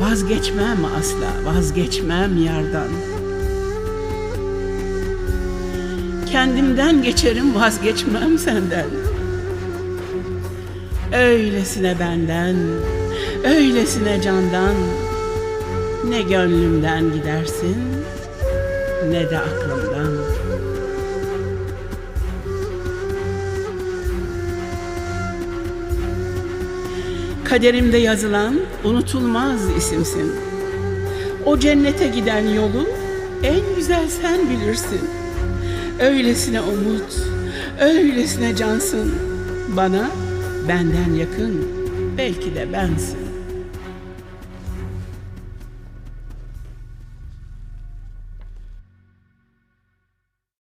Vazgeçmem asla, vazgeçmem yardan. Kendimden geçerim, vazgeçmem senden. Öylesine benden, öylesine candan. Ne gönlümden gidersin, ne de aklımdan. Kaderimde yazılan unutulmaz isimsin. O cennete giden yolu en güzel sen bilirsin. Öylesine umut, öylesine cansın. Bana benden yakın, belki de bensin.